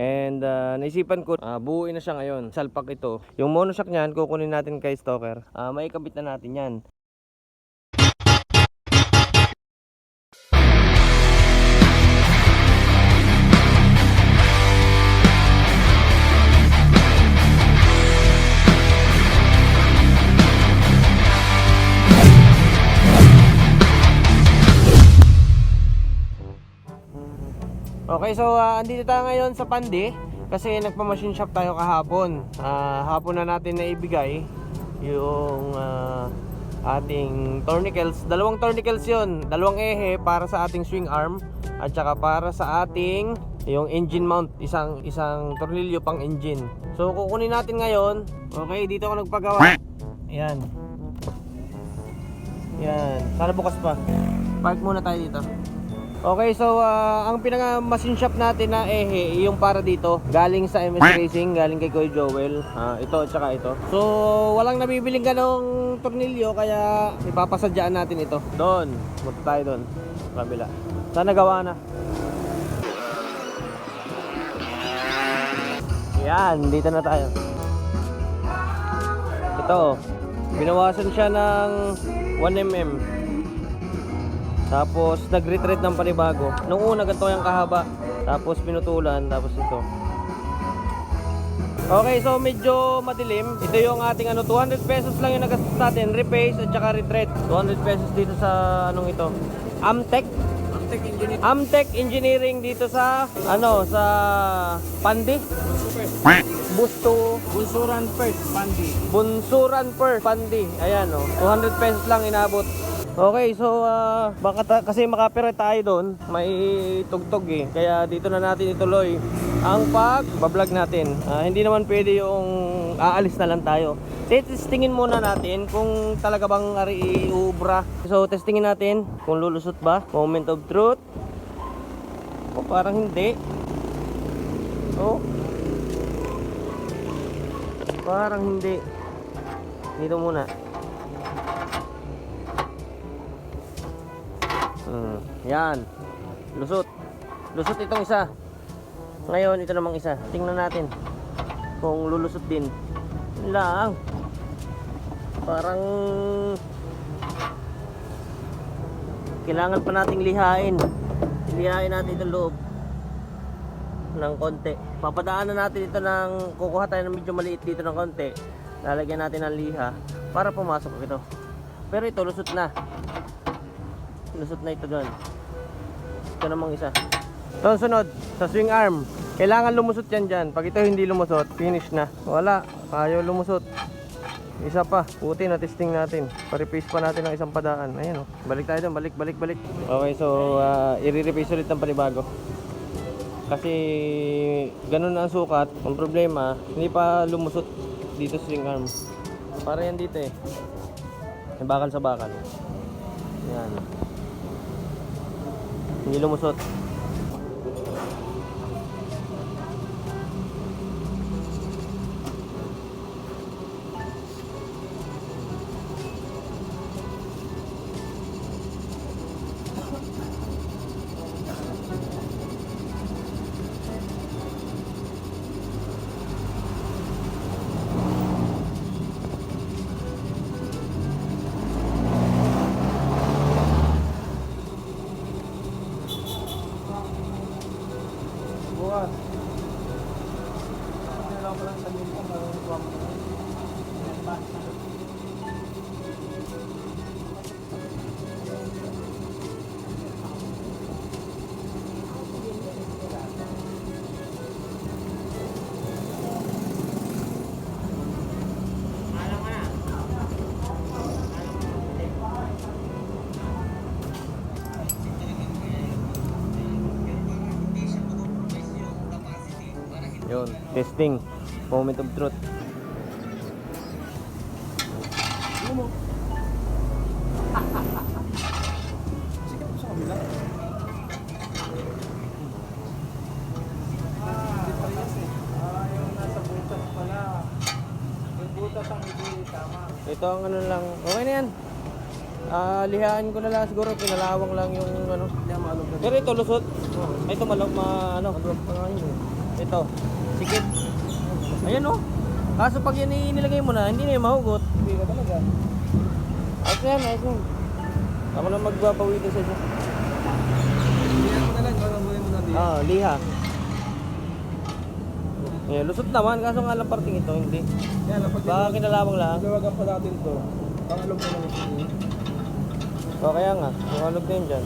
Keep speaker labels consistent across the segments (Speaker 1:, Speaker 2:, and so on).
Speaker 1: And ah, naisipan ko, ah, buuin na siya ngayon. Salpak ito. Yung monoshock niyan, kukunin natin kay Stoker. Ah, may kabit na natin yan. Okay, so ah, andito tayo ngayon sa Pandi kasi nagpa-machine shop tayo kahapon. Ah, hapon na natin na ibigay yung ah, ating tournicles. Dalawang tournicles 'yon, dalawang ehe para sa ating swing arm at saka para sa ating yung engine mount, isang isang tornilyo pang engine. So kukunin natin ngayon. Okay, dito ako nagpagawa. Ayan. Yan. Sana bukas pa. Park muna tayo dito. Okay, so ah, ang pinaka machine shop natin na ehe, yung para dito, galing sa MS Racing, galing kay Kuya Joel. Ah, ito at saka ito. So, walang nabibiling ganong tornilyo kaya ipapasadyaan natin ito. Doon, punta tayo doon. Kabila. Sana gawa na. Yan, dito na tayo. Ito, binawasan siya ng 1mm. Tapos nag-retreat ng panibago. Nung una ganito yung kahaba. Tapos pinutulan, tapos ito. Okay, so medyo madilim. Ito yung ating ano, 200 pesos lang yung nagastos natin. Repace at saka retreat. 200 pesos dito sa anong ito. Amtech.
Speaker 2: Tech engineer.
Speaker 1: Amtech Engineering dito sa ano, sa Pandi. Busto
Speaker 2: Bunsuran first, Pandi.
Speaker 1: Bunsuran per Pandi. Ayan oh. 200 pesos lang inabot. Okay, so ah, baka ta- kasi makapira tayo doon, may tugtog eh. Kaya dito na natin ituloy ang pag-vlog natin. Ah, hindi naman pwede yung aalis na lang tayo. Testingin muna natin kung talaga bang ari iubra. So testingin natin kung lulusot ba. Moment of truth. O parang hindi. Oh. Parang hindi. Dito muna. Hmm, yan. Lusot. Lusot itong isa. Ngayon, ito namang isa. Tingnan natin kung lulusot din. Yun Lang. Parang kailangan pa nating lihain. Lihain natin itong loob ng konti. Papadaanan natin ito ng kukuha tayo ng medyo maliit dito ng konti. Lalagyan natin ng liha para pumasok ito. Pero ito lusot na. Lusot na ito doon. Ito namang isa. Ito sunod, sa swing arm. Kailangan lumusot yan dyan. Pag ito hindi lumusot, finish na. Wala, ayaw lumusot. Isa pa, puti na testing natin. Pare-paste pa natin ng isang padaan. Ayan o. Balik tayo doon, balik, balik, balik. Okay, so uh, i-repaste ulit ng panibago. Kasi ganun ang sukat. Ang problema, hindi pa lumusot dito sa swing arm. Para yan dito eh. Bakal sa bakal. Yan. Hindi lumusot.
Speaker 2: Kailangan ko lang sa ko para makuha mo.
Speaker 1: Yun, testing. Moment of truth. Ito ang ano lang. Okay na yan. Ah, lihaan ko na lang siguro pinalawang lang yung ano. Pero ito lusot. Ito malog ma ano.
Speaker 2: Eh.
Speaker 1: Ito. Sikip. Ayan oh. Kaso pag yan inilagay mo na, hindi na yung mahugot.
Speaker 2: Hindi na talaga.
Speaker 1: Ayos na yan, ayos na yan. Ako na magbabawi dito sa.
Speaker 2: Hindi mo na lang, buhay mo na dito.
Speaker 1: Ah, liha. Eh, lusot naman, kaso nga lang parting ito, hindi.
Speaker 2: Yan, napag
Speaker 1: Baka kinalawang lang.
Speaker 2: Lawagan pa natin to. Pangalong mo lang ito.
Speaker 1: O kaya nga, yung alog na yun dyan.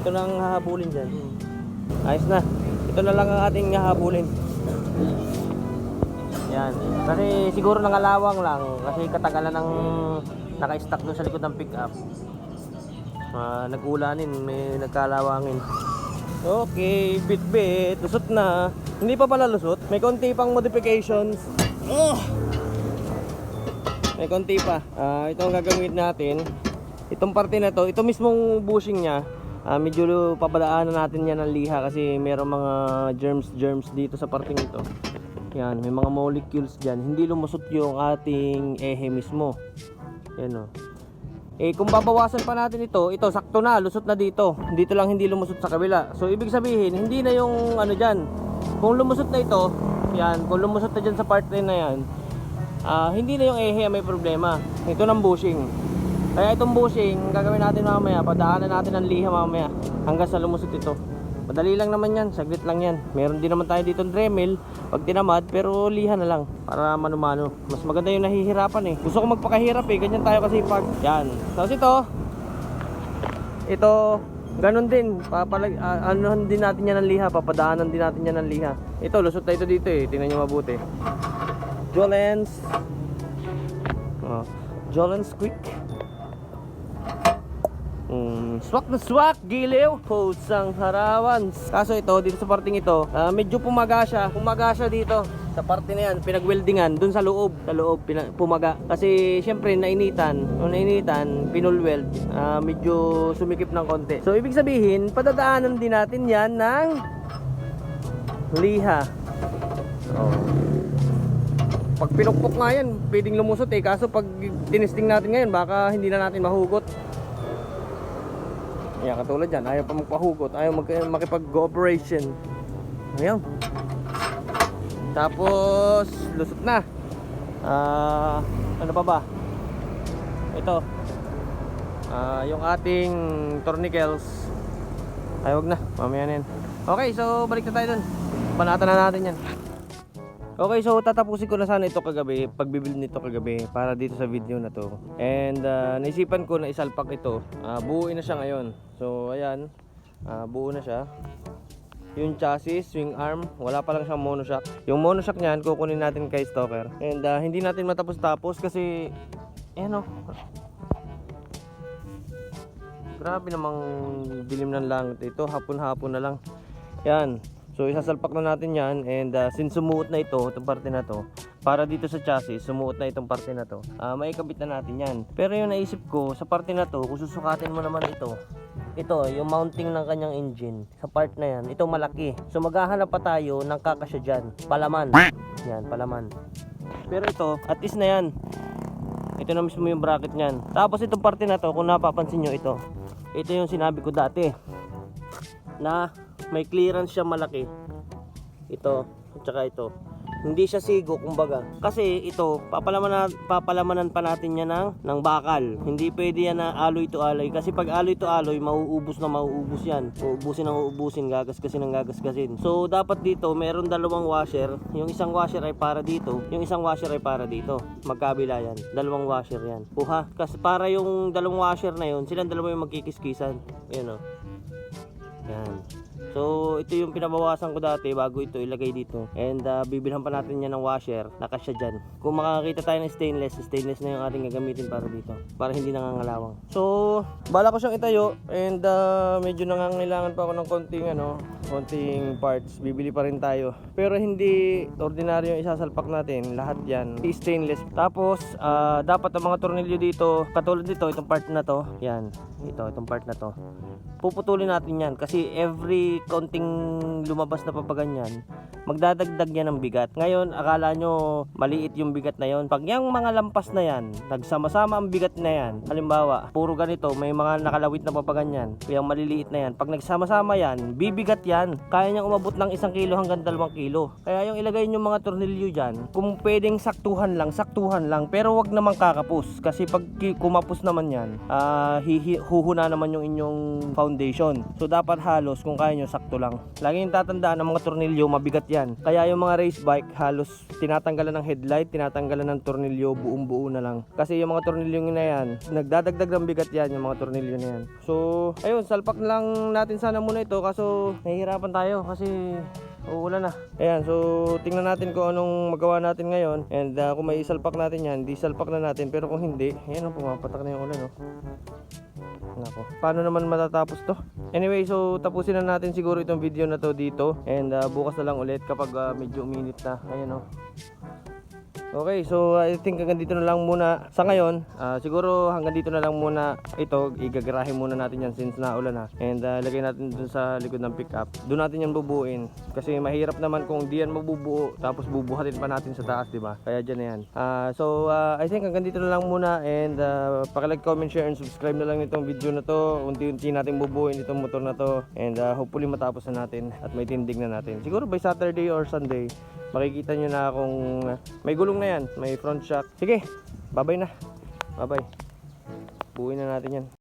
Speaker 1: Ito na ang hahabulin dyan. Ayos na. Ito na lang ang ating hahabulin. Yan. Kasi siguro nangalawang lang. Kasi katagalan ng naka-stack doon sa likod ng pickup. Ah, nag-ulanin, may nagkalawangin. Okay, bit-bit. Lusot na. Hindi pa pala lusot. May konti pang modifications. Oh! May konti pa. Ah, ito ang gagawin natin. Itong parte na to, ito mismong bushing niya, ah, medyo papadaanan natin yan ng liha kasi merong mga germs germs dito sa parting ito. Yan, may mga molecules dyan. Hindi lumusot yung ating ehe mismo. Yan o. Eh kung babawasan pa natin ito, ito sakto na, lusot na dito. Dito lang hindi lumusot sa kabila. So ibig sabihin, hindi na yung ano diyan. Kung lumusot na ito, yan, kung lumusot na diyan sa part na yan, ah, hindi na yung ehe may problema. Ito ng bushing. Kaya itong bushing, gagawin natin mamaya, padaanan natin ng liha mamaya hanggang sa lumusot ito. Madali lang naman yan, saglit lang yan. Meron din naman tayo dito Dremel, pag tinamad, pero liha na lang para manumano. Mas maganda yung nahihirapan eh. Gusto ko magpakahirap eh, ganyan tayo kasi pag yan. Tapos ito, ito, ganun din, papalag, ah, anuhan din natin yan ng liha, papadaanan din natin yan ng liha. Ito, lusot ito dito eh, tingnan nyo mabuti. Jolens, oh, Jolens Quick. Mm, swak na swak, giliw, pusang harawan. Kaso ito, dito sa parting ito, ah, medyo pumaga siya. Pumaga siya dito. Sa parte na yan, pinagweldingan, dun sa loob. Sa loob, pumaga. Kasi, syempre, nainitan. Nung nainitan, pinulweld, ah, medyo sumikip ng konti. So, ibig sabihin, padadaanan din natin yan ng liha. Oh. Pag pinukpok nga yan, pwedeng lumusot eh. Kaso pag tinisting natin ngayon, baka hindi na natin mahugot. Yan, katulad yan. Ayaw pa magpahugot. Ayaw mag makipag-cooperation. Ayan. Tapos, lusot na. Ah, ano pa ba? Ito. Ah, yung ating tourniquets. Ay, wag na. Mamaya na yan. Okay, so balik na tayo dun. Panatan na natin yan. Okay, so tatapusin ko na sana ito kagabi, pagbibuild nito kagabi para dito sa video na to. And uh, naisipan ko na isalpak ito. Uh, buuin na siya ngayon. So ayan, uh, buo na siya. Yung chassis, swing arm, wala pa lang siyang monoshock. Yung monoshock niyan, kukunin natin kay Stalker. And uh, hindi natin matapos-tapos kasi, ayan o. Grabe namang dilim ng langit ito, hapon-hapon na lang. Yan. So isasalpak na natin yan and uh, since sumuot na ito, itong parte na to, para dito sa chassis, sumuot na itong parte na to, uh, maikabit na natin yan. Pero yung naisip ko, sa parte na to, kung susukatin mo naman ito, ito, yung mounting ng kanyang engine, sa part na yan, ito malaki. So maghahanap pa tayo ng kakasya dyan, palaman. Yan, palaman. Pero ito, at least na yan. Ito na mismo yung bracket niyan. Tapos itong parte na to, kung napapansin nyo ito, ito yung sinabi ko dati na may clearance siya malaki. Ito, at saka ito. Hindi siya sigo kumbaga. Kasi ito, papalamanan, papalamanan pa natin yan ng, ng bakal. Hindi pwede yan na alloy to alloy. Kasi pag alloy to alloy, mauubos na mauubos yan. Uubusin ng uubusin, gagasgasin ng gagasgasin. So, dapat dito, meron dalawang washer. Yung isang washer ay para dito. Yung isang washer ay para dito. Magkabila yan. Dalawang washer yan. Puha. Kasi para yung dalawang washer na yun, silang dalawa yung magkikiskisan. Yan o. Yan. So, ito yung pinabawasan ko dati bago ito ilagay dito. And uh, bibilhan pa natin yan ng washer. Nakasya dyan. Kung makakita tayo ng stainless, stainless na yung ating gagamitin para dito. Para hindi nangangalawang. So, bala ko siyang itayo. And uh, medyo nangangailangan pa ako ng konting ano, konting parts. Bibili pa rin tayo. Pero hindi ordinaryo yung isasalpak natin. Lahat yan. Stainless. Tapos, uh, dapat ang mga tornilyo dito, katulad dito, itong part na to. Yan. Ito, itong part na to puputulin natin yan kasi every kaunting lumabas na papaganyan, magdadagdag yan ng bigat. Ngayon, akala nyo maliit yung bigat na yon. Pag yung mga lampas na yan, nagsama-sama ang bigat na yan, halimbawa, puro ganito, may mga nakalawit na papaganyan, yung maliliit na yan, pag nagsama-sama yan, bibigat yan. Kaya niyang umabot ng isang kilo hanggang dalawang kilo. Kaya yung ilagay nyo mga tornilyo dyan, kung pwedeng saktuhan lang, saktuhan lang, pero wag naman kakapos. Kasi pag kumapos naman yan, ah, hihi- huhuna naman yung inyong foundation. So dapat halos kung kaya nyo sakto lang. Lagi yung tatandaan ng mga tornilyo, mabigat yan. Kaya yung mga race bike, halos tinatanggalan ng headlight, tinatanggalan ng tornilyo, buong buo na lang. Kasi yung mga tornilyo na yan, nagdadagdag ng bigat yan, yung mga tornilyo na yan. So, ayun, salpak lang natin sana muna ito kaso nahihirapan tayo kasi uulan na. Ayan, so tingnan natin kung anong magawa natin ngayon. And ah, kung may isalpak natin yan, di salpak na natin. Pero kung hindi, ayan, oh, pumapatak na yung ulan, oh. Nako. Paano naman matatapos to? Anyway, so tapusin na natin siguro itong video na to dito. And ah, bukas na lang ulit kapag ah, medyo uminit na. Ayan oh. Okay, so I think hanggang dito na lang muna sa ngayon. Ah, siguro hanggang dito na lang muna ito. Igagarahin muna natin yan since naulan na. And ah, lagay natin dun sa likod ng pickup. Doon natin yan bubuin. Kasi mahirap naman kung di yan mabubuo tapos bubuhatin pa natin sa taas, di ba? Kaya dyan na yan. Ah, so ah, I think hanggang dito na lang muna and uh, like, comment, share, and subscribe na lang nitong video na to. Unti-unti natin bubuin itong motor na to and ah, hopefully matapos na natin at may tindig na natin. Siguro by Saturday or Sunday, makikita nyo na kung may gulong na yan, may front shock. Sige, babay na. Babay. Buuin na natin yan.